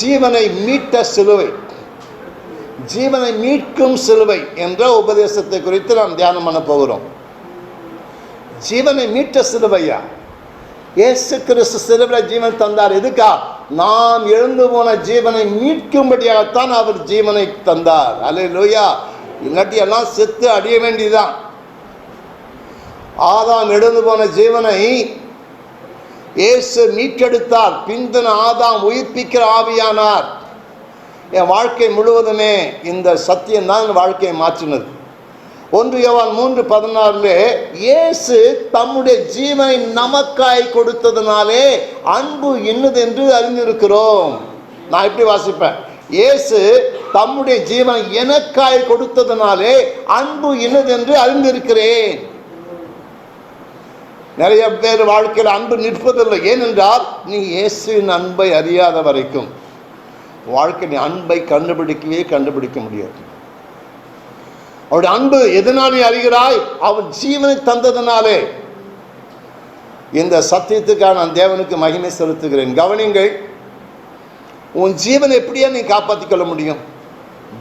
ஜீவனை மீட்ட சிலுவை. ஜீவனை மீட்கும் சிலுவை என்ற உபதேசத்தை குறித்து நாம் தியானம் பண்ண போகிறோம். ஜீவனை மீட்ட சிலுவையா? இயேசு கிறிஸ்து சிலுவை ஜீவன் தந்தார். எதுக்கா? நாம் எழுந்து போன ஜீவனை மீட்கும்படியாகத்தான் அவர் ஜீவனை தந்தார். அல்ல லோயா இல்லாட்டி எல்லாம் செத்து அடிய வேண்டியதுதான். ஆதாம் எழுந்து போன ஜீவனை இயேசு மீட்டெடுத்தார். பிந்தின ஆதாம் உயிர்ப்பிக்கிற ஆவியானார். என் வாழ்க்கை முழுவதுமே இந்த சத்தியம்தான் என் வாழ்க்கையை மாற்றினது. ஒன்று யவான் மூன்று பதினாறுல இயேசு தம்முடைய ஜீவனை நமக்காய் கொடுத்ததுனாலே அன்பு இன்னது என்று அறிந்திருக்கிறோம். நான் எப்படி வாசிப்பேன். இயேசு தம்முடைய ஜீவன் எனக்காய் கொடுத்ததுனாலே அன்பு இன்னது என்று அறிந்திருக்கிறேன். நிறைய பேர் வாழ்க்கையில் அன்பு நிற்பதில்லை. ஏனென்றால் நீ இயேசுவின் அன்பை அறியாத வரைக்கும் வாழ்க்கை நீ அன்பை கண்டுபிடிக்கவே கண்டுபிடிக்க முடியாது. அவருடைய அன்பு எதனாலே அறிகிறாய்? அவர் ஜீவனை தந்ததுனாலே. இந்த சத்தியத்துக்காக நான் தேவனுக்கு மகிமை செலுத்துகிறேன். கவனிங்கள் உன் ஜீவனை எப்படியா நீ காப்பாற்றிக் கொள்ள முடியும்?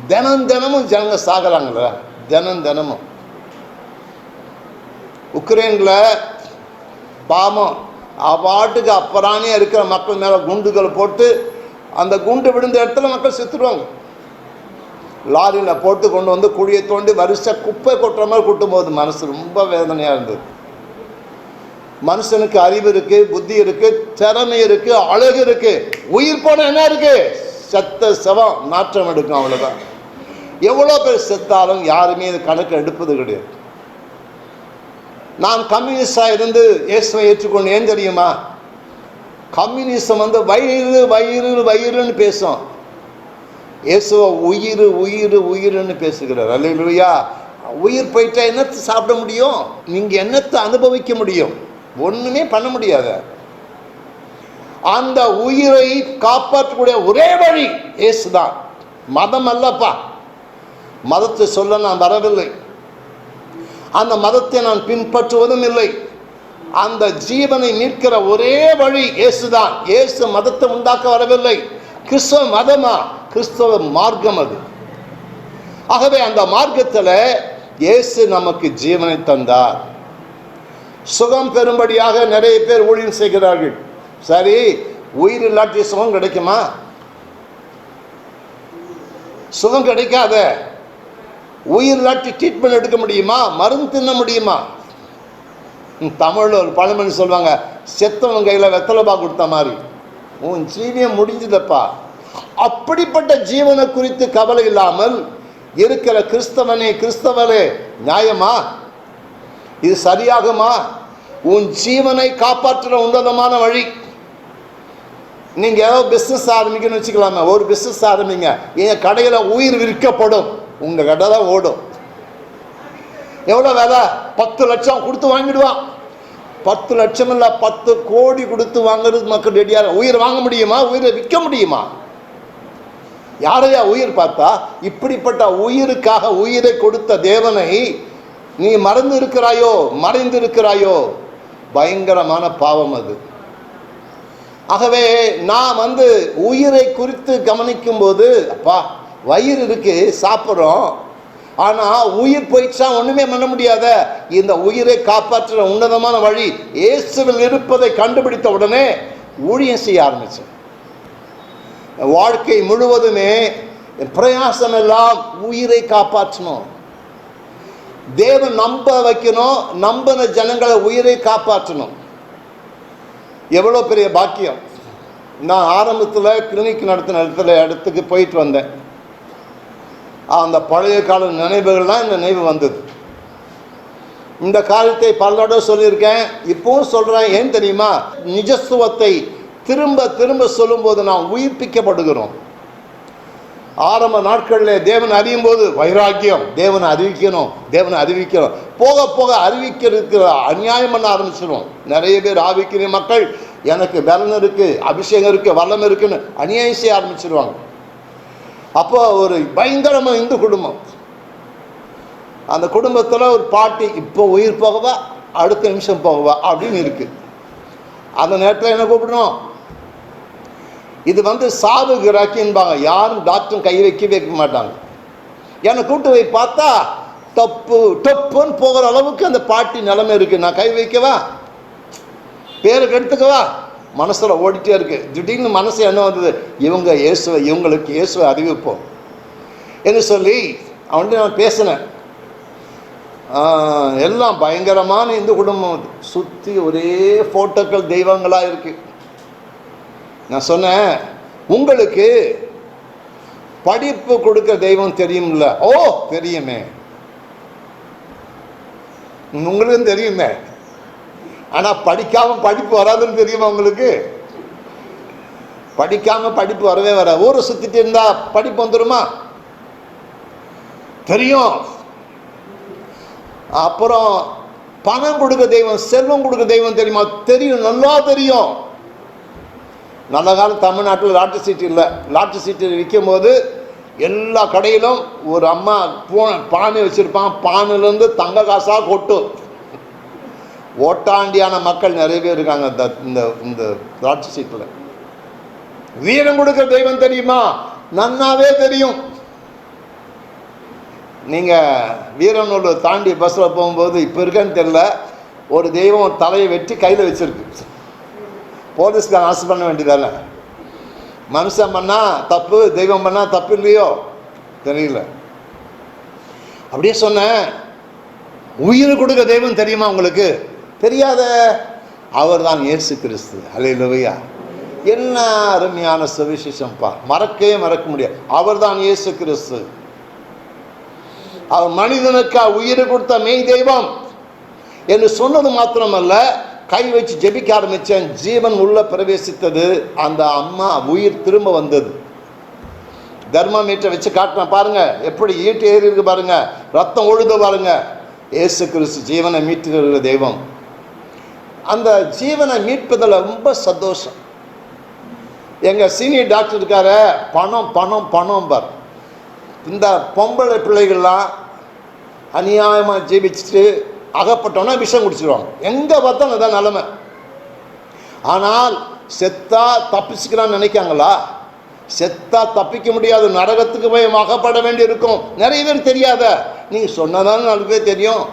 தினம் தினமும் ஜனங்க சாகுறாங்களே தினம் தினமும். உக்ரைனில் பாவம். அவாட்டுக்கு அப்புறானே இருக்கிற மக்கள் மேலே குண்டுகள் போட்டு அந்த குண்டு விழுந்த இடத்துல மக்கள் செத்துடுவாங்க லாரியில் போட்டு கொண்டு வந்து குழியை தோண்டி வரிசை குப்பை கொட்டுற மாதிரி கொட்டும் போது மனசு ரொம்ப வேதனையாக இருந்தது. மனுஷனுக்கு அறிவு இருக்கு புத்தி இருக்கு திறமை இருக்கு அழகு இருக்கு. உயிர் போன என்ன இருக்கு? செத்த செவம் நாற்றம் எடுக்கும் அவ்வளோதான் எவ்வளோ பேர் செத்தாலும் யாருமே இது கணக்கு எடுப்பது கிடையாது. நான் கம்யூனிஸ்டாக இருந்து இயேசுவை ஏற்றுக்கொண்டு ஏன் தெரியுமா? கம்யூனிசம் வந்து வயிறு வயிறு வயிறுன்னு பேசும். இயேசுவை உயிர் உயிர் உயிர்னு பேசுகிறார். அல்லையா உயிர் போயிட்டா என்னத்தை சாப்பிட முடியும்? நீங்கள் என்னத்தை அனுபவிக்க முடியும்? ஒன்றுமே பண்ண முடியாது. அந்த உயிரை காப்பாற்றக்கூடிய ஒரே வழி இயேசு தான் மதம் அல்லப்பா. மதத்தை சொல்ல நான் வரவில்லை. அந்த மதத்தை நான் பின்பற்றுவதும் இல்லை. அந்த ஜீவனை மீட்கிற ஒரே வழி இயேசுதான். இயேசு மதத்தை உண்டாக்க வரவில்லை. கிறிஸ்தவ மதமா? கிறிஸ்தவ மார்க்கம் அது. ஆகவே அந்த மார்க்கத்தில் இயேசு நமக்கு ஜீவனை தந்தார். சுகம் பெறும்படியாக நிறைய பேர் ஊழியம் செய்கிறார்கள். சரி உயிர் இல்லாட்டி சுகம் கிடைக்குமா? சுகம் கிடைக்காத. உயிர் இல்லாட்டி ட்ரீட்மெண்ட் எடுக்க முடியுமா? மருந்து தின்ன முடியுமா? தமிழில் ஒரு பழமொழி சொல்லுவாங்க செத்தவன் கையில் வெத்தலைப்பா கொடுத்த மாதிரி. உன் ஜீவியம் முடிஞ்சதப்பா. அப்படிப்பட்ட ஜீவனை குறித்து கவலை இல்லாமல் இருக்கிற கிறிஸ்தவனே கிறிஸ்தவனே நியாயமா? இது சரியாகுமா? உன் ஜீவனை காப்பாற்றுற உன்னதமான வழி. நீங்கள் ஏதோ பிஸ்னஸ் ஆரம்பிக்கணும்னு வச்சுக்கலாமே ஒரு பிஸ்னஸ் ஆரம்பிங்க. என் கடையில் உயிர் விற்கப்படும். உங்கள் கடை தான் ஓடும். எவ்வளோ வேலை? பத்து லட்சம் கொடுத்து வாங்கிடுவான். பத்து லட்சம் இல்லை பத்து கோடி கொடுத்து வாங்குறது மக்கள் ரெடியாக உயிர் வாங்க முடியுமா? உயிரை விற்க முடியுமா? யாரையா உயிர் பார்த்தா? இப்படிப்பட்ட உயிருக்காக உயிரை கொடுத்த தேவனை நீ மறந்து இருக்கிறாயோ? மறைந்து இருக்கிறாயோ? பயங்கரமான பாவம் அது. ஆகவே நான் வந்து உயிரை குறித்து கவனிக்கும் போது அப்பா வயிறு இருக்குது சாப்பிட்றோம். ஆனால் உயிர் போயிடுச்சா ஒன்றுமே பண்ண முடியாத. இந்த உயிரை காப்பாற்றுற உன்னதமான வழி இயேசுவில் இருப்பதை கண்டுபிடித்த உடனே ஊழியம் செய்ய ஆரம்பித்தேன் வாழ்க்கை முழுவதுமே பிரயாசம் எல்லாம் உயிரை காப்பாற்றணும். தேவன் நம்ப வைக்கணும் நம்பின ஜனங்களை உயிரை காப்பாற்றணும். எவ்வளோ பெரிய பாக்கியம். நான் ஆரம்பத்தில் கிளினிக் நடத்தின இடத்துல இடத்துக்கு போயிட்டு வந்தேன். அந்த பழைய கால நினைவுகள்லாம் இந்த நினைவு வந்தது. இந்த காலத்தை பல சொல்லியிருக்கேன் இப்பவும் சொல்கிறேன் ஏன் தெரியுமா? நிஜத்துவத்தை திரும்ப திரும்ப சொல்லும்போது நாம் உயிர்ப்பிக்கப்படுகிறோம். ஆரம்ப நாட்களில் தேவன் அறியும் போது வைராக்கியம் தேவனை அறிவிக்கணும் தேவனை அறிவிக்கணும் போக போக அறிவிக்கிறதுக்கு அநியாயம் பண்ண ஆரம்பிச்சிடும் நிறைய பேர் ஆவிக்கிற மக்கள் எனக்கு பலன் இருக்குது அபிஷேகம் இருக்குது வல்லம் இருக்குன்னு அநியாயம் செய்ய ஆரம்பிச்சிருவாங்க. அப்போ ஒரு பயங்கரமாக இந்து குடும்பம். அந்த குடும்பத்தில் ஒரு பாட்டி இப்போ உயிர் போகவா? அடுத்த நிமிஷம் போகவா? அப்படின்னு இருக்குது அந்த நேரத்தில் என்ன கூப்பிடணும்? இது வந்து சாவு கிராக்கின்பாங்க யாரும் டாக்டரும் கை வைக்க வைக்க மாட்டாங்க. என்னை கூட்டு போய் பார்த்தா தப்பு டப்புன்னு போகிற அளவுக்கு அந்த பாட்டி நிலைமை இருக்கு. நான் கை வைக்கவா? பேருக்கு எடுத்துக்கவா? மனசில் ஓடிட்டே இருக்கு. திடீர்னு மனசு என்ன வந்தது? இவங்க இயேசுவை இவங்களுக்கு இயேசுவை அறிவிப்போம் என்று சொல்லி அவன்கிட்ட நான் பேசினேன். எல்லாம் பயங்கரமான இந்து குடும்பம் சுற்றி ஒரே ஃபோட்டோக்கள் தெய்வங்களாக இருக்கு. நான் சொன்னேன் உங்களுக்கு படிப்பு கொடுக்க தெய்வம் தெரியும்ல? ஓ தெரியுமே. உங்களுக்கும் தெரியுமே. ஆனா படிக்காம படிப்பு வராதுன்னு தெரியுமா உங்களுக்கு? படிக்காம படிப்பு வரவே வர ஊரை சுத்திட்டு இருந்தா படிப்பு வந்துடுமா தெரியும். அப்புறம் பணம் கொடுக்க தெய்வம் செல்வம் கொடுக்க தெய்வம் தெரியுமா? தெரியும் நல்லா தெரியும். நல்ல காலம் தமிழ்நாட்டில் லாட்டரி சீட்டு இல்லை. லாட்டரி சீட்டு விற்கும் போது எல்லா கடையிலும் ஒரு அம்மா பூ பானை வச்சுருப்பான். பானையிலேருந்து தங்க காசாக கொட்டும். ஓட்டாண்டியான மக்கள் நிறைய பேர் இருக்காங்க இந்த இந்த இந்த சீட்டில். வீரம் கொடுக்குற தெய்வம் தெரியுமா? நன்னாவே தெரியும். நீங்கள் வீரநூல் தாண்டி பஸ்ஸில் போகும்போது இப்போ இருக்கேன்னு தெரியல ஒரு தெய்வம் தலையை வெட்டி கையில் வச்சுருக்கு. போலீஸ்காரன் ஆசை பண்ண வேண்டியதானே? மனுஷன் பண்ணால் தப்பு தெய்வம் பண்ணால் தப்பு இல்லையோ? தெரியல. அப்படியே சொன்னேன் உயிர் கொடுக்க தெய்வம் தெரியுமா உங்களுக்கு? தெரியாத அவர் தான் இயேசு கிறிஸ்து. அல்லையா என்ன அருமையான சுவிசேஷம்ப்பா மறக்கவே மறக்க முடியாது. அவர் தான் இயேசு கிறிஸ்து. அவர் மனிதனுக்கா உயிர் கொடுத்த மெய் தெய்வம் என்று சொன்னது மாத்திரமல்ல கை வச்சு ஜெபிக்க ஆரம்பித்தேன் ஜீவன் உள்ள பிரவேசித்தது. அந்த அம்மா உயிர் திரும்ப வந்தது. தர்மாமீட்டரை வச்சு காட்டினேன் பாருங்க. எப்படி ஈட்டு ஏறி இருக்கு பாருங்க. ரத்தம் ஒழுது பாருங்க. ஏசு கிறிஸ்து ஜீவனை மீட்டுகிற தெய்வம். அந்த ஜீவனை மீட்பதில் ரொம்ப சந்தோஷம். எங்கள் சீனியர் டாக்டர் இருக்கார பணம் பணம் பணம் பார் இந்த பொம்பளை பிள்ளைகள்லாம் அநியாயமாக ஜீவிச்சுட்டு அகப்பட்டோன்னா விஷம் குடிச்சிருவாங்க. எங்கே பார்த்தாலும் அதான் நிலமை. ஆனால் செத்தா தப்பிச்சுக்கலாம்னு நினைக்காங்களா? செத்தா தப்பிக்க முடியாது நரகத்துக்கு போய் அகப்பட வேண்டி இருக்கும் நிறைய பேர் தெரியாத நீங்கள் சொன்னதானே நாலு பேர் தெரியும்.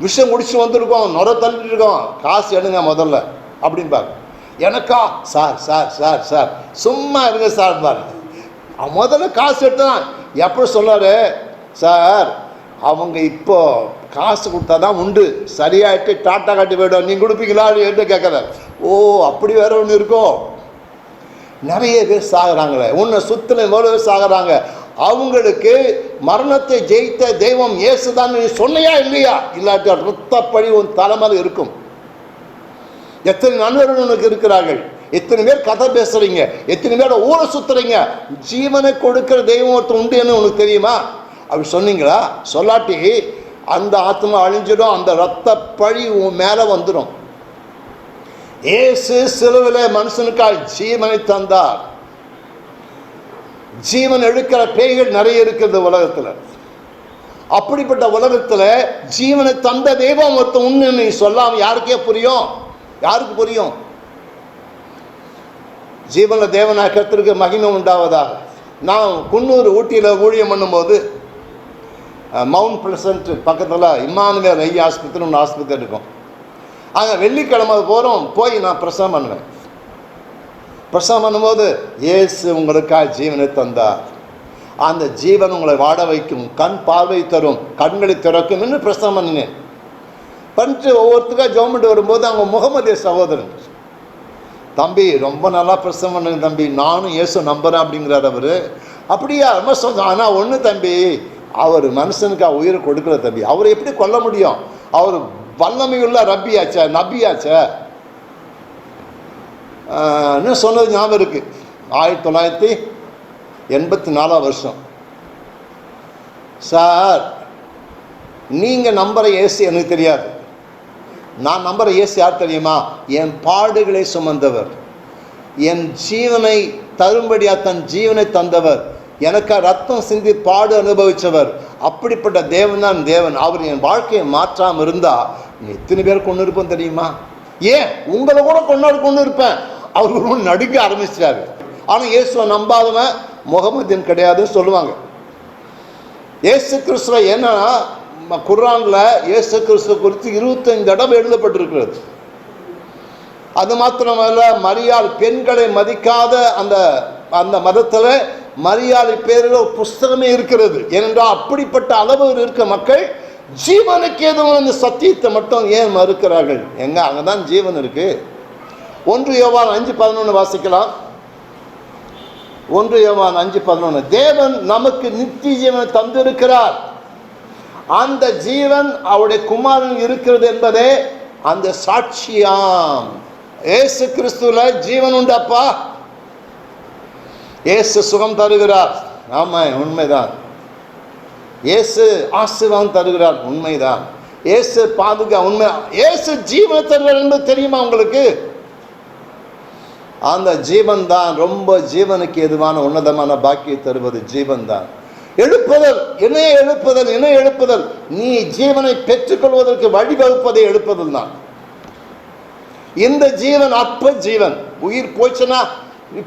விஷம் குடிச்சு வந்திருக்கோம் நுர தள்ளிட்டு இருக்கோம் காசு எடுங்க முதல்ல அப்படின்பாரு எனக்கா? Sir sir sir sir. சும்மா இருங்க சார் பாரு. முதல்ல காசு எடுத்தான். எப்படி சொன்னாரு? சார் அவங்க இப்போ காசு கொடுத்தா தான் உண்டு. சரியாயிட்டு டாட்டா காட்டி போய்டும். நீங்கள் கொடுப்பீங்களா? என்று கேட்குறாரு. ஓ அப்படி வேற ஒன்று இருக்கும் நிறைய பேர் சாகுறாங்களே. உன்னை சுத்தின எவ்வளோ பேர் சாகுறாங்க? அவங்களுக்கு மரணத்தை ஜெயித்த தெய்வம் இயேசுதான் நீ சொன்னையா இல்லையா? இல்லாட்டி ரத்தப்பழி உன் தலைமையில் இருக்கும். எத்தனை நண்பர்கள் உனக்கு இருக்கிறார்கள்? எத்தனை பேர் கதை பேசுறீங்க? எத்தனை பேர் ஊரை சுத்துறீங்க? ஜீவனை கொடுக்கிற தெய்வம் ஒருத்தர் உண்டுன்னு உனக்கு தெரியுமா? அப்படி சொன்னீங்களா? சொல்லாட்டி அந்த ஆத்மா அழிஞ்சிடும் அந்த ரத்த பழி உன் மேலே வந்துடும். ஏசு சிலுவில மனுஷனுக்காக ஜீவனை தந்தார். ஜீவன் எழுக்கிற பேய்கள் நிறைய இருக்கிறது உலகத்தில். அப்படிப்பட்ட உலகத்தில் ஜீவனை தந்த தெய்வம் ஒருத்தன் உண்மை நீ சொல்லாம யாருக்கே புரியும்? யாருக்கு புரியும்? ஜீவன தேவனாக்கத்திற்கு மகிமை உண்டாவதாக. நான் குன்னூர் ஊட்டியில் ஊழியம் பண்ணும்போது மவுண்ட் பிளசன்ட் பக்கத்தில் இம்மானுவேல் ஐயா ஆஸ்பத்திரி ஒன்று ஆஸ்பத்திரி இருக்கும். அங்கே வெள்ளிக்கிழமை போகிறோம் போய் நான் பிரசவம் பண்ணுவேன். பிரசவம் பண்ணும்போது இயேசு உங்களுக்காக ஜீவனை தந்தார். அந்த ஜீவன் உங்களை வாட வைக்கும் கண் பார்வை தரும் கண்களை திறக்கும் என்று பிரசவம் பண்ணினேன். பண்ணிட்டு ஒவ்வொருத்துக்காக ஜவர்மெண்ட் வரும்போது அவங்க முகமதிய சகோதரன். தம்பி ரொம்ப நல்லா பிரசவம் பண்ணுங்க தம்பி நானும் இயேசு நம்புறேன் அப்படிங்கிறார் அவர். அப்படியா? ரொம்ப சொந்தம் ஆனால் ஒன்று தம்பி அவர் மனுஷனுக்கு உயிரை கொடுக்குற தம்பி. அவரை எப்படி கொல்ல முடியும்? அவர் வல்லமையுள்ள ரப்பியாச்சே நபியாச்சே. சொன்னது ஞாபகம் இருக்குது ஆயிரத்தி தொள்ளாயிரத்தி எண்பத்தி நாலாம் வருஷம். சார் நீங்கள் நம்புற ஏசி எனக்கு தெரியாது. நான் நம்புற ஏசி யார் தெரியுமா? என் பாடுகளை சுமந்தவர். என் ஜீவனை தரும்படியாக தன் ஜீவனை தந்தவர். எனக்கு ரத்தம் சிந்தி பாடு அனுபவித்தவர் அப்படிப்பட்ட தேவன் தான் தேவன். அவர் என் வாழ்க்கையை மாற்றாமல் இருந்தால் எத்தனை பேர் கொண்டு இருப்போம் தெரியுமா? ஏன்? உங்களை கூட கொண்டாடு கொண்டு இருப்பேன். அவர்களும் நடுங்க ஆரம்பிச்சிட்டாரு. ஆனால் இயேசுவை நம்பாதவன் முகமதியன் கிடையாதுன்னு சொல்லுவாங்க. இயேசு கிறிஸ்துவ என்னன்னா ம- இயேசு கிறிஸ்துவ குறித்து இருபத்தைந்து இடம் எழுதப்பட்டிருக்கிறது. அது மாத்திரமல்ல மரியாள் பெண்களை மதிக்காத அந்த அந்த மதத்தில் மரியாதை பேரில் ஒரு புஸ்தகமே இருக்கிறது. ஏனென்றால் அப்படிப்பட்ட அளவு இருக்க மக்கள் ஜீவனுக்கு எதுவும் அந்த சத்தியத்தை மட்டும் ஏன் மறுக்கிறார்கள்? எங்க அங்கே தான் ஜீவன் இருக்கு. ஒன்று யோவான் அஞ்சு பதினொன்று வாசிக்கலாம். ஒன்று யோவான் அஞ்சு பதினொன்று தேவன் நமக்கு நித்திய ஜீவனை தந்திருக்கிறார். அந்த ஜீவன் அவருடைய குமாரன் இருக்கிறது என்பதே அந்த சாட்சியாம். ஏசு கிறிஸ்துல ஜீவன் உண்டப்பா ஏசு சுகம் தருகிறார். ஆமா உண்மைதான். ஏசு ஆசீர்வாதம் தருகிறார் உண்மைதான். ஏசு பாதுகா உண்மை. ஏசு ஜீவனை தருகிறார் என்பது தெரியுமா உங்களுக்கு? அந்த ஜீவன் தான் ரொம்ப ஜீவனுக்கு எதுவான உன்னதமான பாக்கியை தருவது ஜீவன் தான் எழுப்புதல் இணைய எழுப்புதல் இணைய எழுப்புதல். நீ ஜீவனை பெற்றுக்கொள்வதற்கு வழிவகுப்பதை எழுப்புதல் தான். இந்த ஜீவன் அப்ப ஜீவன். உயிர் போச்சுன்னா நீ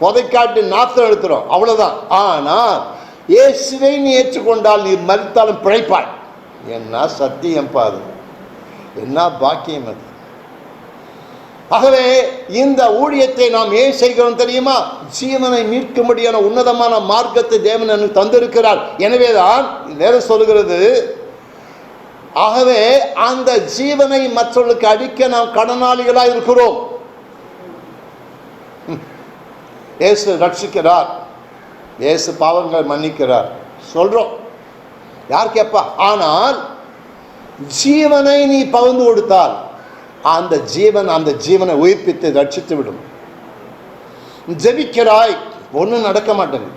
புதைக்காட்டு நாத்தம் எடுத்துரும். அவ்வளவுதான். ஆனால் இயேசுவை நீ ஏற்றுக்கொண்டால் நீ மறித்தாலும் பிழைப்பாய். என்ன சத்தியம் பாது என்ன பாக்கியம் அது? ஆகவே இந்த ஊழியத்தை நாம் ஏன் செய்கிறோம் தெரியுமா? ஜீவனை மீட்கும்படியான உன்னதமான மார்க்கத்தை தேவன் எனக்கு தந்திருக்கிறார். எனவே தான் நேரம் சொல்கிறது ஆகவே அந்த ஜீவனை மற்றவர்களுக்கு அடிக்க நாம் கடனாளிகளாக இருக்கிறோம். ஏசு இயேசு ரட்சிக்கிறார். இயேசு பாவங்கள் மன்னிக்கிறார். சொல்கிறோம் யார் கேட்பா ஆனால் ஜீவனை நீ பகிர்ந்து கொடுத்தால். அந்த ஜீவன் அந்த ஜீவனை உயிர்ப்பித்து ரட்சித்து விடும். ஜெபிக்கிறாய் ஒன்றும் நடக்க மாட்டேங்குது.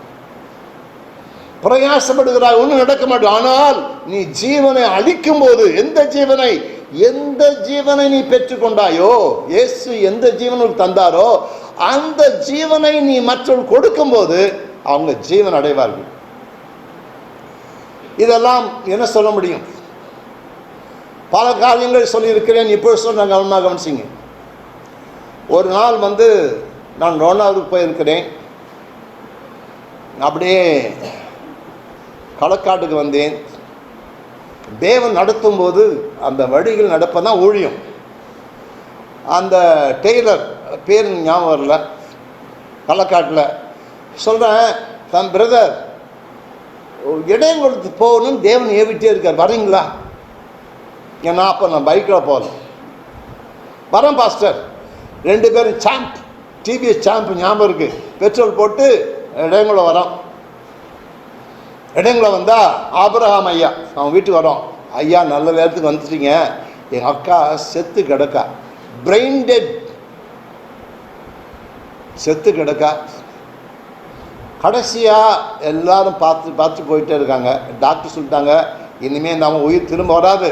பிரயாசப்படுகிறாய் ஒன்றும் நடக்க மாட்டேன் ஆனால் நீ ஜீவனை அழிக்கும் போது எந்த ஜீவனை எந்த ஜீவனை நீ பெற்றுக்கொண்டாயோ இயேசு எந்த ஜீவனுக்கு தந்தாரோ அந்த ஜீவனை நீ மற்றவர்கள் கொடுக்கும்போது அவங்க ஜீவன் அடைவார்கள். இதெல்லாம் என்ன சொல்ல முடியும்? பல காரியங்கள் சொல்லியிருக்கிறேன். இப்போ சொல்கிறேன் கவனமாக கவனிச்சிங்க. ஒரு நாள் வந்து நான் ரோனாவுக்கு போயிருக்கிறேன். அப்படியே களக்காட்டுக்கு வந்தேன். தேவன் நடத்தும் போது அந்த வழிகள் நடப்பதான் ஊழியம். அந்த டெய்லர் பேர் ஞாபகம் வரல. களக்காட்டில் சொல்கிறேன் தன் பிரதர் இடம் கொடுத்து போகணும்னு தேவன் ஏவிட்டே இருக்கார். வரீங்களா? ஏன்னா அப்போ நான் பைக்கில் போகல வரேன் பாஸ்டர் ரெண்டு பேரும் சாம்ப் டிவிஎஸ் சாம்ப் ஞாபகம் இருக்குது பெட்ரோல் போட்டு இடங்குள்ள வரோம். இடங்குள்ள வந்தால் ஆபரகாம் ஐயா அவன் வீட்டுக்கு வரோம். ஐயா நல்ல நேரத்துக்கு வந்துட்டீங்க. எங்கள் அக்கா செத்து கிடக்கா. பிரெயின் டெட் செத்து கிடக்கா. கடைசியாக எல்லாரும் பார்த்து பார்த்து போயிட்டே இருக்காங்க. டாக்டர் சொல்லிட்டாங்க இனிமேல் இந்த அவன் உயிர் திரும்ப வராது.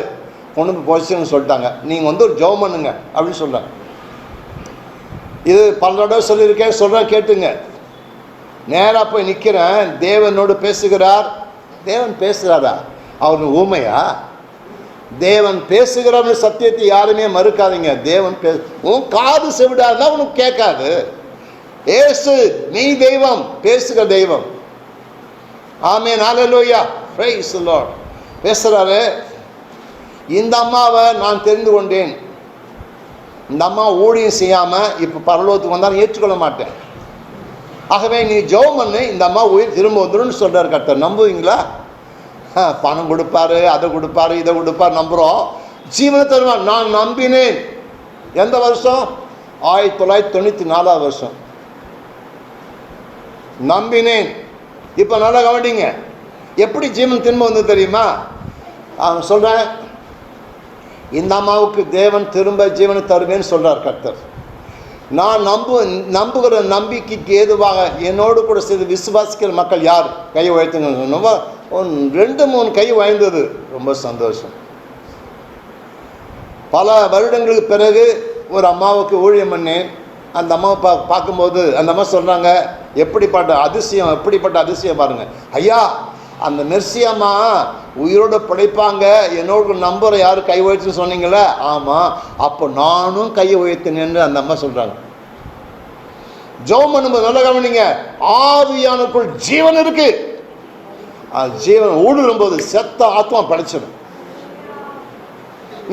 பொண்ணு போய் போச்சுன்னு சொல்லிட்டாங்க. நீங்கள் வந்து ஒரு ஜெபம் பண்ணுங்க அப்படின்னு சொல்கிறாங்க இது பல தடவை சொல்லியிருக்கேன். சொல்கிறேன் கேட்டுங்க. நேராக போய் நிற்கிறேன் தேவனோடு பேசுகிறார். தேவன் பேசுகிறாரா அவர் ஊமையா? தேவன் பேசுகிறவங்க சத்தியத்தை யாருமே மறுக்காதீங்க. தேவன் பே உன் காது செவிடாருந்தா உனக்கு கேட்காது. ஏசு நீ தெய்வம். பேசுகிற தெய்வம். ஆமே நாலலோயா பிரைஸ் லார்ட் பேசுகிறாரு இந்த அம்மாவை நான் தெரிந்து கொண்டேன். இந்த அம்மா ஊழியம் செய்யாமல் இப்போ பரலோகத்துக்கு வந்தாலும் ஏற்றுக்கொள்ள மாட்டேன். ஆகவே நீ ஜெபம் பண்ணு இந்த அம்மா உயிர் திரும்ப வந்துடும் சொல்கிறார் கர்த்தர். நம்புவீங்களா? ஆ, பணம் கொடுப்பாரு அதை கொடுப்பாரு இதை கொடுப்பாரு நம்புகிறோம் ஜீவனை தருவான் நான் நம்பினேன். எந்த வருஷம்? ஆயிரத்தி தொள்ளாயிரத்தி தொண்ணூற்றி நாலாவது வருஷம். நம்பினேன். இப்போ நல்லா கவனிங்க. எப்படி ஜீவன் திரும்ப வந்து தெரியுமா? அவன் சொல்கிறேன் இந்த அம்மாவுக்கு தேவன் திரும்ப ஜீவனை தருவேன்னு சொல்கிறார் கர்த்தர். நான் நம்பு நம்புகிற நம்பிக்கைக்கு ஏதுவாக என்னோடு கூட சேர்ந்து விசுவாசிக்கிற மக்கள் யார்? கை உயர்த்துங்க. ரொம்ப ரெண்டு மூணு கை உயர்ந்தது. ரொம்ப சந்தோஷம். பல வருடங்களுக்கு பிறகு ஒரு அம்மாவுக்கு ஊழியம் பண்ணேன். அந்த அம்மாவை பா பார்க்கும்போது அந்த அம்மா சொல்கிறாங்க எப்படிப்பட்ட அதிசயம் எப்படிப்பட்ட அதிசயம் பாருங்கள் ஐயா அந்த மெர்சியம்மா அம்மா பிழைப்பாங்க. என்னோட நம்பரை யாரும் கை உயர்த்துன்னு சொன்னீங்களே ஆமாம் அப்போ நானும் கையை உயர்த்தினேன்னு அந்த அம்மா சொல்கிறாங்க ஜோம் பண்ணும்போது நல்ல கவனிங்க. ஆவியானுக்குள் ஜீவன் இருக்கு. ஜீவன் ஊடுருவும் போது செத்த ஆத்மா படைச்சிடும்.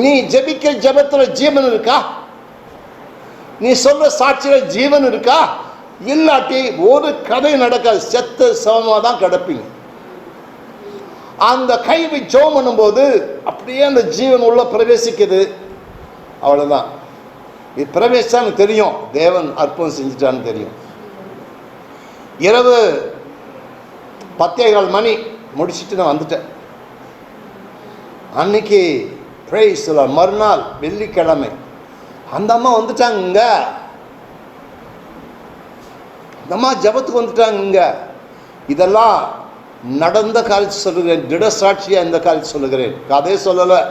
நீ ஜெபிக்கிற ஜபத்தில் ஜீவன் இருக்கா? நீ சொல்ற சாட்சியில் ஜீவன் இருக்கா? இல்லாட்டி ஒரு கதை நடக்காது. செத்த சமமாக தான் கிடப்பீங்க. அந்த கைவி ஜோம் பண்ணும்போது அப்படியே அந்த ஜீவன் உள்ள பிரவேசிக்குது. அவ்வளோதான் இது பிரவேசித்தான்னு தெரியும். தேவன் அற்புதம் செஞ்சுட்டான்னு தெரியும். இரவு பத்தே கால் மணி முடிச்சிட்டு நான் வந்துட்டேன். அன்னைக்கு பிரைஸ் மறுநாள் வெள்ளிக்கிழமை. அந்த அம்மா வந்துட்டாங்க அந்த அம்மா ஜபத்துக்கு வந்துட்டாங்க இதெல்லாம் நடந்த காலத்து சொல்லுகிறேன் திட சாட்சியா இந்த காலத்து சொல்லுகிறேன். கதையை சொல்லலை.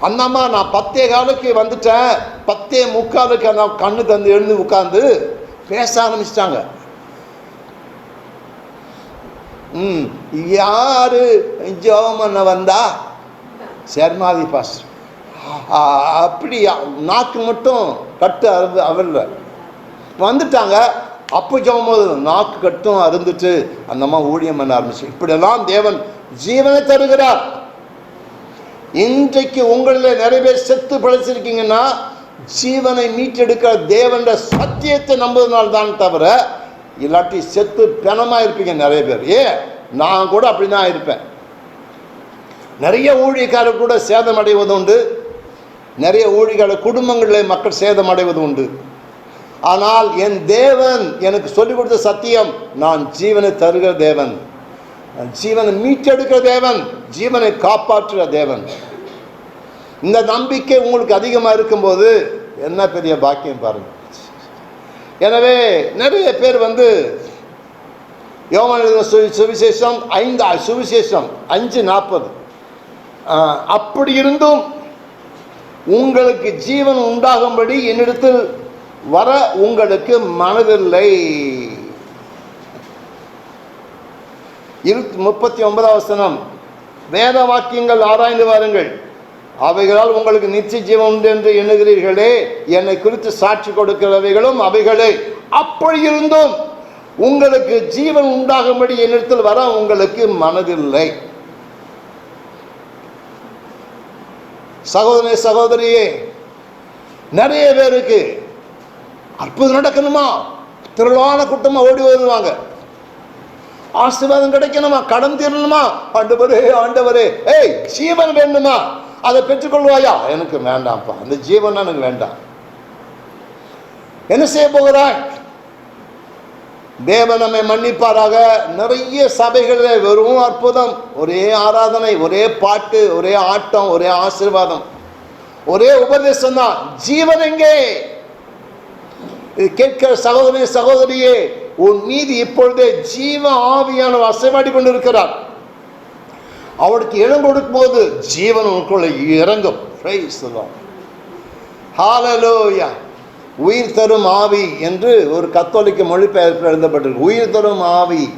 அந்த நான் பத்தே காலுக்கு வந்துட்டேன். பத்தே முக்காலுக்கு அந்த கண்ணு தந்து எழுந்து உட்காந்து பேச ஆரம்பிச்சிட்டாங்க. ம் யாரு ஜெபம் பண்ண வந்தா? சர்மாதி பாஸ்டர். அப்படியா? நாக்கு மட்டும் கட்டு அவர் அவரில். வந்துட்டாங்க. அப்போ ஜெபம் போது நாக்கு கட்டும் அருந்துட்டு அந்த அம்மா ஊழியம் பண்ண ஆரம்பிச்சு. இப்படியெல்லாம் தேவன் ஜீவனை தருகிறார். இன்றைக்கு உங்களில் நிறைய பேர் செத்து பிழைச்சிருக்கீங்கன்னா ஜீவனை மீட்டெடுக்கிற தேவன்ற சத்தியத்தை நம்புவதனால தான் தவிர இல்லாட்டி செத்து பிணமாக இருப்பீங்க நிறைய பேர். ஏ நான் கூட அப்படி தான் இருப்பேன். நிறைய ஊழியக்காரர் கூட சேதம் அடைவது உண்டு நிறைய ஊழியக்கார குடும்பங்களில் மக்கள் சேதம் அடைவது உண்டு ஆனால் என் தேவன் எனக்கு சொல்லிக் கொடுத்த சத்தியம் நான் ஜீவனை தருகிற தேவன். ஜீவனை மீட்டெடுக்கிற தேவன் ஜீவனை காப்பாற்றுகிற தேவன். இந்த நம்பிக்கை உங்களுக்கு அதிகமாக இருக்கும்போது என்ன பெரிய பாக்கியம் பாருங்க. எனவே நிறைய பேர் வந்து யோவான் சுவிசேஷம் ஐந்து சுவிசேஷம் அஞ்சு நாற்பது. அப்படி இருந்தும் உங்களுக்கு ஜீவன் உண்டாகும்படி என்னிடத்தில் வர உங்களுக்கு மனதில்லை. இருபத்தி முப்பத்தி ஒன்பதாவது வசனம். வேத வாக்கியங்கள் ஆராய்ந்து வாருங்கள். அவைகளால் உங்களுக்கு நிச்சய ஜீவம் உண்டு என்று எண்ணுகிறீர்களே. என்னை குறித்து சாட்சி கொடுக்கிறவைகளும் அவைகளே. அப்படி இருந்தும் உங்களுக்கு ஜீவன் உண்டாகும்படி என்னிடத்தில் வர உங்களுக்கு மனதில்லை. சகோதரி சகோதரியே நிறைய பேருக்கு அற்புதம் நடக்கணுமா? திரளான கூட்டமாக ஓடி வருவாங்க. ஆசீர்வாதம் கிடைக்கணுமா? கடன் தீரணுமா? ஆண்டவரே ஆண்டவரே. ஏய் ஜீவன் வேண்டுமா? அதை பெற்றுக்கொள்வாயா? எனக்கு வேண்டாம்ப்பா. அந்த ஜீவன் எனக்கு வேண்டாம். என்ன செய்ய போகிறாய்? தேவன் நம்மை மன்னிப்பாராக. நிறைய சபைகளில் வெறும் அற்புதம். ஒரே ஆராதனை ஒரே பாட்டு ஒரே ஆட்டம் ஒரே ஆசீர்வாதம். ஒரே உபதேசம் தான் ஜீவன் எங்கே? கேட்கிற சகோதரி சகோதரியே உன் மீது இப்பொழுதே ஜீவ ஆவியானவர் அசைவாடி கொண்டிருக்கிறார். அவளுக்கு இடம் கொடுக்கும்போது ஜீவன் உனக்குள்ள இறங்கும். Praise உயிர் தரும் ஆவி என்று ஒரு கத்தோலிக்க மொழிபெயர்ப்பு எழுதப்பட்டிருக்கு. உயிர் தரும் ஆவி.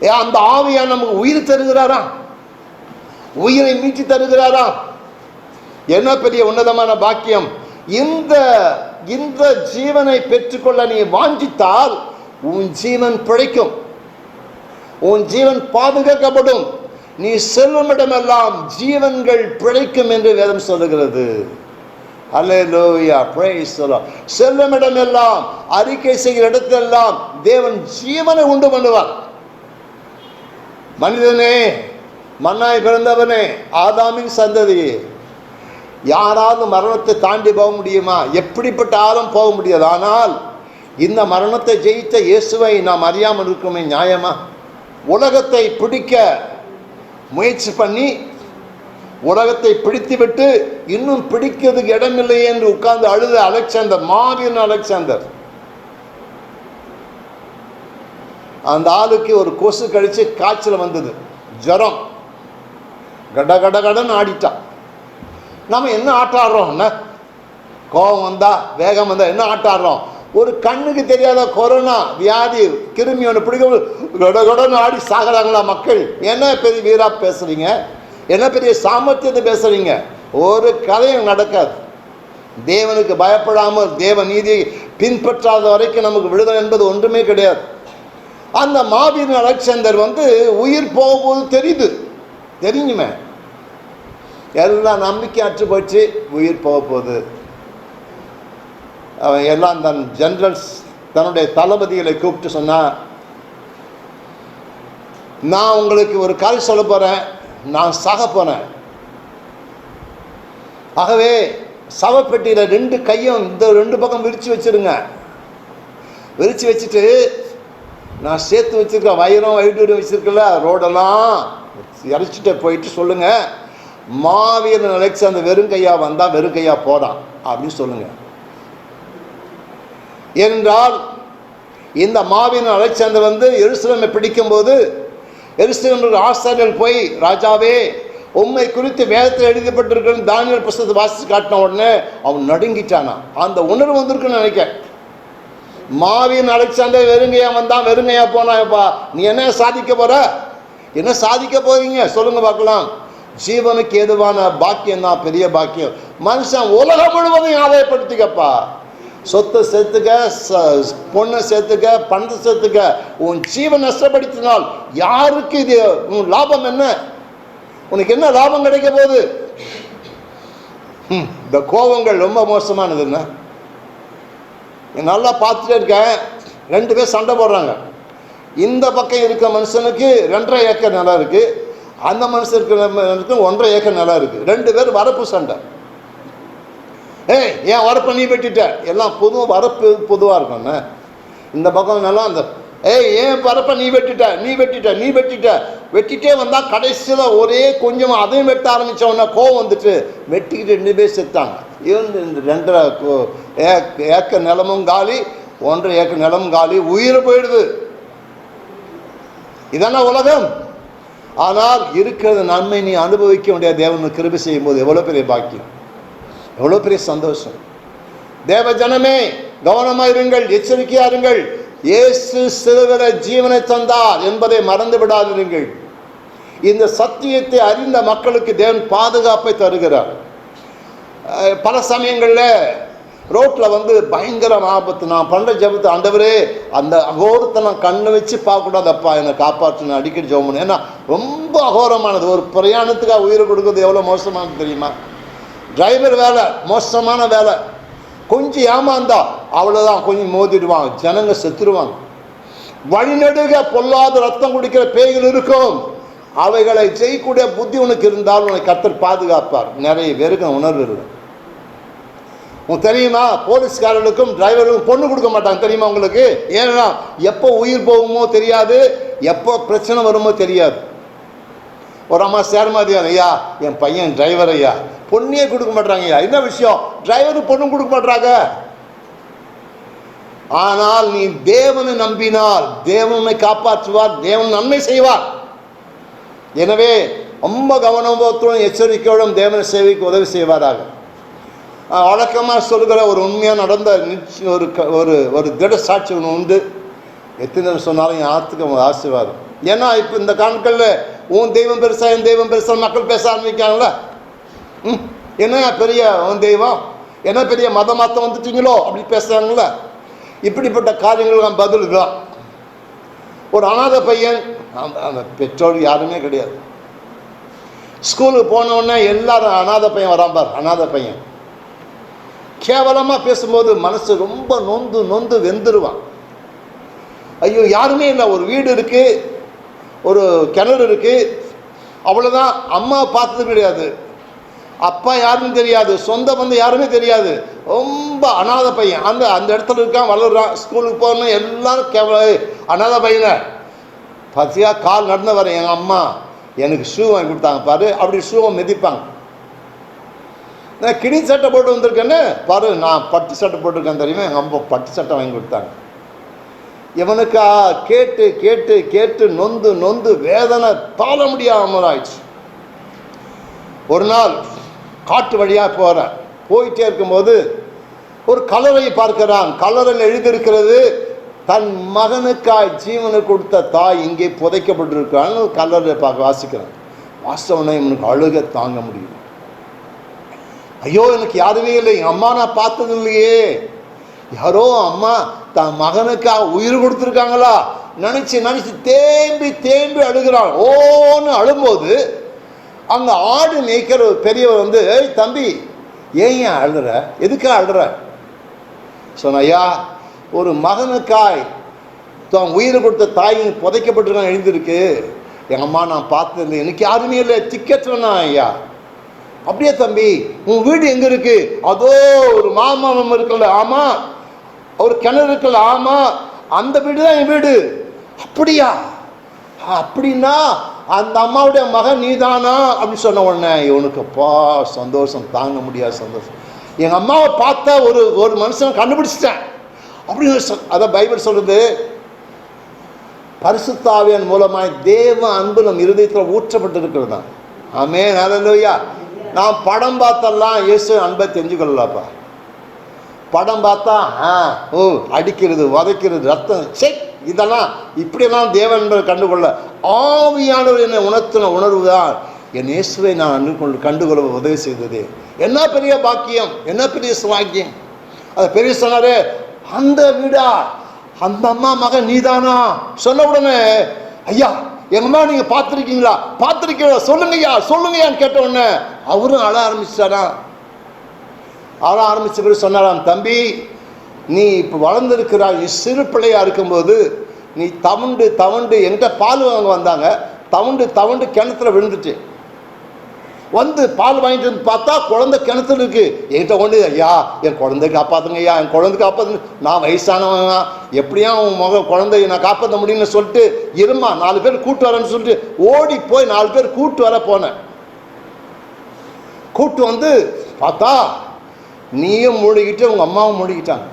அந்த ஆவியா நமக்கு உயிர் தருகிறாரா? உயிரை மீட்டி தருகிறாரா? என்ன பெரிய உன்னதமான பாக்கியம். இந்த இந்த ஜீவனை பெற்றுக்கொள்ள நீ வாஞ்சித்தால் உன் ஜீவன் பிழைக்கும். உன் ஜீவன் பாதுகாக்கப்படும். நீ செல்லும் இடமெல்லாம் ஜீவன்கள் பிழைக்கும் என்று வேதம் சொல்லுகிறது. அல்லேலூயா praise the Lord. செல்லும் இடமெல்லாம் அறிக்கை செய்கிற இடத்தெல்லாம் தேவன் ஜீவனை உண்டு பண்ணுவார். மனிதனே மண்ணாய் பிறந்தவனே ஆதாமின் சந்ததியே யாராவது மரணத்தை தாண்டி போக முடியுமா? எப்படிப்பட்ட ஆளும் போக முடியாது. ஆனால் இந்த மரணத்தை ஜெயித்த இயேசுவை நாம் அறியாமல் இருக்கோமே நியாயமா? உலகத்தை பிடிக்க முயற்சி பண்ணி உலகத்தை பிடித்துவிட்டு இன்னும் பிடிக்கிறதுக்கு இடமில்லையே என்று உட்கார்ந்து அழுத அலெக்சாந்தர் மாவீரன் அலெக்சாந்தர். அந்த ஆளுக்கு ஒரு கொசு கழிச்சு காய்ச்சல் வந்தது. ஜுரம். கட கட கடன் ஆடிட்டான். நம்ம என்ன ஆட்டம் என்ன? கோபம் வந்தால் வேகம் வந்தால் என்ன ஆட்டம் ஆடுறோம் ஒரு கண்ணுக்கு தெரியாத கொரோனா வியாதி கிருமி ஒன்று பிடிக்க கடகடன்னு ஆடி சாகுறாங்களா மக்கள்? என்ன பெரிய வீராக பேசுகிறீங்க என்ன பெரிய சாமர்த்தியத்தை பேசுகிறீங்க ஒரு கதையும் நடக்காது. தேவனுக்கு பயப்படாமல் தேவ நீதியை பின்பற்றாத வரைக்கும் நமக்கு விடுதலை என்பது ஒன்றுமே கிடையாது. அந்த மாவீரன் அலெக்சாந்தர் வந்து உயிர் போகும்போது தெரியுது. தெரியுமே எல்லாம் நம்பிக்கை அற்று போச்சு உயிர் போக போகுது. அவன் எல்லாம் தன் ஜென்ரல்ஸ் தன்னுடைய தளபதிகளை கூப்பிட்டு சொன்னான் நான் உங்களுக்கு ஒரு கதை சொல்ல போகிறேன் நான் சாக போகிறேன் ஆகவே சவப்பெட்டியில் ரெண்டு கையும் இந்த ரெண்டு பக்கம் விரித்து வச்சிருங்க. விரித்து வச்சுட்டு நான் சேர்த்து வச்சுருக்கேன் வயிறும் வயிற்று வச்சுருக்கல ரோடெல்லாம் இறைச்சிட்டு போயிட்டு சொல்லுங்கள் மாவீரன் அலெக்சாந்தர் வெறும் கையாக வந்தா வெறும் கையா அப்படின்னு சொல்லுங்க. ஏனென்றால் இந்த மாவீரன் அலெக்சாந்தர் வந்து எருசலேமை பிடிக்கும்போது எருசலேம் ஆசாரியர்கள் போய் ராஜாவே உண்மை குறித்து வேதத்தில் எழுதப்பட்டிருக்கிற தானியல் புஸ்தத்தை வாசித்து காட்டின உடனே அவன் நடுங்கிட்டானா. அந்த உணர்வு வந்திருக்குன்னு நினைக்கிறேன். மாவீரன் அலெக்சாண்டர் வெறுங்கையா வந்தான் வெறுங்கையா போனாப்பா நீ என்ன சாதிக்க போற? என்ன சாதிக்க போறீங்க? சொல்லுங்க பார்க்கலாம். ஜீவனுக்கு ஏதுவான பாக்கியம் தான் பெரிய பாக்கியம். மனுஷன் உலகம் முழுவதும் ஆதாயப்படுத்திக்கப்பா. சொத்தை சேர்த்துக்க ச- பொண்ணை சேர்த்துக்க பணத்தை சேர்த்துக்க உன் ஜீவன் நஷ்டப்படுத்தினால் யாருக்கு இது உன் லாபம் என்ன? உனக்கு என்ன லாபம் கிடைக்க போகுது? இந்த கோபங்கள் ரொம்ப மோசமானது என்ன? நல்லா பார்த்துட்டே இருக்கேன் ரெண்டு பேர் சண்டை போடுறாங்க. இந்த பக்கம் இருக்க மனுஷனுக்கு ரெண்டரை ஏக்கர் நிலம் இருக்குது அந்த மனுஷனுக்கு ஒன்றரை ஏக்கர் நிலம் இருக்குது ரெண்டு பேர் வரப்பு சண்டை. ஏய் ஏன் வரப்பை நீ வெட்டிட்ட? எல்லாம் பொதுவாக வரப்பு பொதுவாக இருக்கும்ண்ணே இந்த பக்கம் நல்லா அந்த ஏய் ஏன் வரப்பை நீ வெட்டிட்ட? நீ வெட்டிட்ட? நீ வெட்டிட்ட? வெட்டிட்டே வந்தால் கடைசியில் ஒரே கொஞ்சம் அதையும் வெட்ட ஆரம்பிச்ச உடனே கோவம் வந்துட்டு வெட்டிக்கிட்டு ரெண்டு பேர் செத்தாங்க. இவன் இந்த ரெண்டரை கோ- ஏக்- ஏக்கர் நிலமும் காலி ஒன்றரை ஏக்கர் நிலமும் காலி உயிர் போயிடுது. இதான உலகம்? ஆனால் இருக்கிற நன்மை நீ அனுபவிக்க வேண்டிய தேவனுக்கு கிருபை செய்யும் போது எவ்வளோ பெரிய பாக்கியம்? எவ்வளோ பெரிய சந்தோஷம். தேவ ஜனமே கவனமாக இருங்கள் எச்சரிக்கையாக இருங்கள். இயேசு சிறுவர ஜீவனை தந்தார் என்பதை மறந்து விடாதிருங்கள். இந்த சத்தியத்தை அறிந்த மக்களுக்கு தேவன் பாதுகாப்பை தருகிறார். பல சமயங்களில் ரோட்டில் வந்து பயங்கர ஆபத்து. நான் பண்ணுற ஜபத்து ஆண்டவரே அந்த அகோரத்தை நான் கண்ணை வச்சு பார்க்கக்கூடாதப்பா. என்னை காப்பாற்றணும் அடிக்கடி ஜெபம் பண்ணு ஏன்னா ரொம்ப அகோரமானது. ஒரு பிரயாணத்துக்காக உயிரை கொடுக்குறது எவ்வளோ மோசமானது தெரியுமா? டிரைவர் வேலை மோசமான வேலை. கொஞ்சம் ஏமாந்தா அவ்வளோதான் கொஞ்சம் மோதிடுவாங்க. ஜனங்க செத்துருவாங்க. வழிநடுக பொல்லாத ரத்தம் குடிக்கிற பேய்கள் இருக்கும். அவைகளை செய்யக்கூடிய புத்தி உனக்கு இருந்தால் உனக்கு கத்தர் பாதுகாப்பார். நிறைய பேருக்கு உணர்வு இருக்குது உங்களுக்கு தெரியுமா? போலீஸ்காரர்களுக்கும் டிரைவருக்கும் பொண்ணு கொடுக்க மாட்டாங்க. தெரியுமா உங்களுக்கு? ஏன்னா எப்போ உயிர் போகுமோ தெரியாது எப்போ பிரச்சனை வருமோ தெரியாது. ஒரு அம்மா சேர்மாதியார் ஐயா என் பையன் டிரைவர் ஐயா. பொண்ணையே கொடுக்க மாட்டாங்க ஐயா என்ன விஷயம்? டிரைவருக்கு பொண்ணும் கொடுக்க மாட்டாங்க ஆனால் நீ தேவனை நம்பினால் தேவனை காப்பாற்றுவார் தேவன் நன்மை செய்வார். எனவே ரொம்ப கவனத்தோடும் எச்சரிக்கையோடும் தேவனை சேவைக்கு உதவி செய்வாராக. வழக்கமாக சொல்கிற ஒரு உண்மையாக நடந்த நிச்சயம் ஒரு க- ஒரு ஒரு திட சாட்சி ஒன்று உண்டு. எத்தனை தடவை சொன்னாலும் என் ஆத்துக்கு அவங்க ஆசீர்வாதம். ஏன்னா இப்போ இந்த காலங்களில் உன் தெய்வம் பெருசா என் தெய்வம் பெருசா மக்கள் பேச ஆரம்பிக்காங்கல்ல ம் என்ன பெரிய உன் தெய்வம்? என்ன பெரிய மத மாத்தம் வந்துட்டீங்களோ? அப்படி பேசுகிறாங்கள இப்படிப்பட்ட காரியங்களுக்கு பதில் தான் ஒரு அனாதை பையன் அந்த அந்த பெற்றோர் யாருமே கிடையாது. ஸ்கூலுக்கு போனவுடனே எல்லாரும் அனாதை பையன் வரான் பார் அனாதை பையன். கேவலமாக பேசும்போது மனசு ரொம்ப நொந்து நொந்து வெந்துருவான். ஐயோ யாருமே இல்லை. ஒரு வீடு இருக்குது ஒரு கிணறு இருக்குது அவ்வளோதான் அம்மா பார்த்தது கிடையாது. அப்பா யாருன்னு தெரியாது. சொந்த பந்தம் யாருமே தெரியாது. ரொம்ப அனாத பையன். அந்த அந்த இடத்துல இருக்கான் வளர்றான் ஸ்கூலுக்கு போகணும் எல்லாரும் கேவல அனாத பையனை. பார்த்தியா கால் நடந்து வரேன் எங்கள் அம்மா. எனக்கு ஷூ வாங்கி கொடுத்தாங்க பாரு. அப்படி ஷூவை மிதிப்பாங்க. நான் கிடி சட்டை போட்டு வந்திருக்கேன்னு பாரு நான் பட்டு சட்டை போட்டிருக்கேன் தெரியுமா? எங்கள் அம்மா பட்டு சட்டை வாங்கி கொடுத்தாங்க. இவனுக்கா கேட்டு கேட்டு கேட்டு நொந்து நொந்து வேதனை தாழ முடியாமல் ஆயிடுச்சு. ஒரு நாள் காட்டு வழியாக போகிறேன் போயிட்டே இருக்கும்போது ஒரு கலரை பார்க்கிறான். கலரில் எழுதியிருக்கிறது தன் மகனுக்காய் ஜீவனை கொடுத்த தாய் இங்கே புதைக்கப்பட்டிருக்கான்னு கலரை பார்க்க வாசிக்கிறான். வாசவனை இவனுக்கு அழுக தாங்க முடியும் ஐயோ எனக்கு யாருமே இல்லை. என் அம்மா நான் பார்த்தது இல்லையே. யாரோ அம்மா தன் மகனுக்காக உயிர் கொடுத்துருக்காங்களா? நினச்சி நினச்சி தேம்பி தேம்பி அழுகிறான் ஓன்னு அழும்போது அந்த ஆடு மேய்க்கிற ஒரு பெரியவர் வந்து ஏய் தம்பி ஏன் ஏன் அழுற? எதுக்காக அழுற? சொன்ன ஐயா ஒரு மகனுக்காய் தான் உயிர் கொடுத்த தாயின் புதைக்கப்பட்டு நான் எழுந்திருக்கு. எங்கள் அம்மா நான் பார்த்தது இல்லை. எனக்கு யாருமே இல்லை. டிக்கெட் வேணாம் ஐயா. அப்படியே தம்பி உன் வீடு எங்க இருக்கு? அதோ ஒரு மாமரம் இருக்கல ஆமா. ஒரு கிணறு இருக்கல ஆமா. அந்த வீடு தான் என் வீடு. அப்படியா? அப்படின்னா அந்த அம்மாவுடைய மகன் நீதானா? அப்படின்னு சொன்ன உடனே இவனுக்குப்பா சந்தோஷம் தாங்க முடியாத சந்தோஷம். எங்கள் அம்மாவை பார்த்த ஒரு ஒரு மனுஷன் கண்டுபிடிச்சிட்டேன். அப்படின்னு அதான் பைபிள் சொல்லுது பரிசுத்தாவியன் மூலமாய் தேவ அன்பு நம் இருதயத்தில் ஊற்றப்பட்டு இருக்கிறது தான் ஆமே ஹalleluya நான் படம் பார்த்தெல்லாம் இயேசு அன்பை தெரிஞ்சுக்கொள்ளலப்பா படம் பார்த்தா ஆ ஓ அடிக்கிறது உதைக்கிறது ரத்தம் செக் இதெல்லாம் இப்படியெல்லாம் தேவன் என்பதை கண்டுகொள்ள ஆவியானவர் என்னை உணர்த்தின உணர்வு தான் என் இயேசுவை நான் அன்பு கொண்டு கண்டுகொள்ள உதவி செய்தது. என்ன பெரிய பாக்கியம் என்ன பெரிய சுவாக்கியம். அது பெரிய சொன்னாரு அந்த வீடா? அந்த அம்மா மகன் நீதானா? சொன்ன உடனே ஐயா எங்க அம்மா நீங்க பார்த்துருக்கீங்களா? பார்த்துருக்கீங்களா சொல்லுங்கய்யா சொல்லுங்கய்யான்னு கேட்ட உடனே அவரும் அழ ஆரம்பிச்சிட்டாரா? அழ ஆரம்பிச்ச பிறகு சொன்னாராம் தம்பி நீ இப்போ வளர்ந்துருக்கிறாய் நீ சிறு பிள்ளையாக இருக்கும்போது நீ தவண்டு தவண்டு என்கிட்ட பால் வாங்க வந்தாங்க. தவண்டு தவண்டு கிணத்துல விழுந்துட்டு வந்து பால் வாங்கிட்டு வந்து பார்த்தா குழந்தை கிணத்துல இருக்கு. என்கிட்ட கொண்டு ஐயா என் குழந்தை காப்பாத்துங்க ஐயா என் குழந்தை காப்பாத்துங்க. நான் வயசானவங்க எப்படியா உன் மக குழந்தைய நான் காப்பாற்ற முடியும்னு சொல்லிட்டு இருமா நாலு பேர் கூட்டு வரேன்னு சொல்லிட்டு ஓடி போய் நாலு பேர் கூட்டு வர போனேன். கூட்டு வந்து பார்த்தா நீயும் மூழ்கிட்டு உங்கள் அம்மாவும் மூழ்கிட்டாங்க.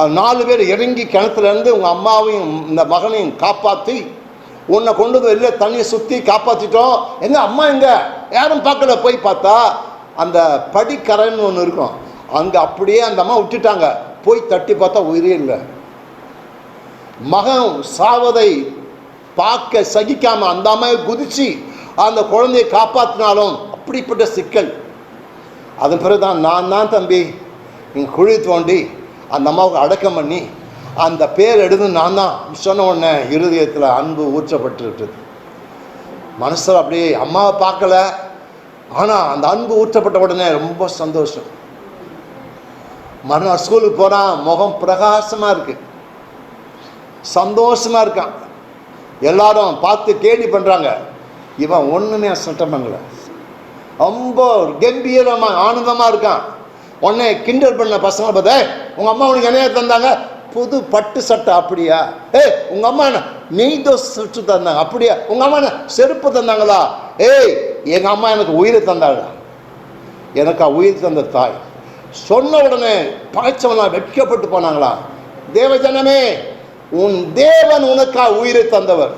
அது நாலு பேர் இறங்கி கிணத்துலேருந்து உங்கள் அம்மாவையும் இந்த மகனையும் காப்பாற்றி உன்னை கொண்டு வந்து வெளில தண்ணியை சுற்றி காப்பாற்றிட்டோம் எங்கள் அம்மா எங்கே? யாரும் பார்க்கல. போய் பார்த்தா அந்த படிக்கரைன்னு ஒன்று இருக்கும். அங்கே அப்படியே அந்த அம்மா விட்டுட்டாங்க. போய் தட்டி பார்த்தா உயிரே இல்லை. மகன் சாவதை பார்க்க சகிக்காமல் அந்த அம்மாவை குதிச்சு அந்த குழந்தையை காப்பாற்றினாலும் அப்படிப்பட்ட சிக்கல். அதன் பிறகுதான் நான் தான் தம்பி. நீங்கள் குழி தோண்டி அந்த அம்மாவுக்கு அடக்கம் பண்ணி அந்த பேர் எடுத்து நான் தான் சொன்ன உடனே இருதயத்தில் அன்பு ஊற்றப்பட்டுருக்குது மனசில் அப்படியே அம்மாவை பார்க்கல. ஆனால் அந்த அன்பு ஊற்றப்பட்ட உடனே ரொம்ப சந்தோஷம். மறுநாள் ஸ்கூலுக்கு போகிறான் முகம் பிரகாசமாக இருக்குது சந்தோஷமாக இருக்கான். எல்லாரும் பார்த்து கேலி பண்ணுறாங்க இவன் ஒன்றுமே சட்டம் பண்ணல. ரொம்ப கம்பீரமாக ஆனந்தமாக இருக்கான். உடனே கிண்டல் பண்ண பசங்களை பார்த்தா உங்கள் அம்மா உனக்கு என்ன தந்தாங்க? புது பட்டு சட்டை அப்படியா? ஏய் உங்கள் அம்மா என்ன நெய் தோசை சுட்டு தந்தாங்க அப்படியா? உங்கள் அம்மா என்ன செருப்பு தந்தாங்களா? ஏய் எங்கள் அம்மா எனக்கு உயிரை தந்தாள்? எனக்கு உயிர் தந்த தாய். சொன்ன உடனே பகைச்சவனா வெட்கப்பட்டு போனாங்களா? தேவஜனமே உன் தேவன் உனக்கா உயிரை தந்தவர்.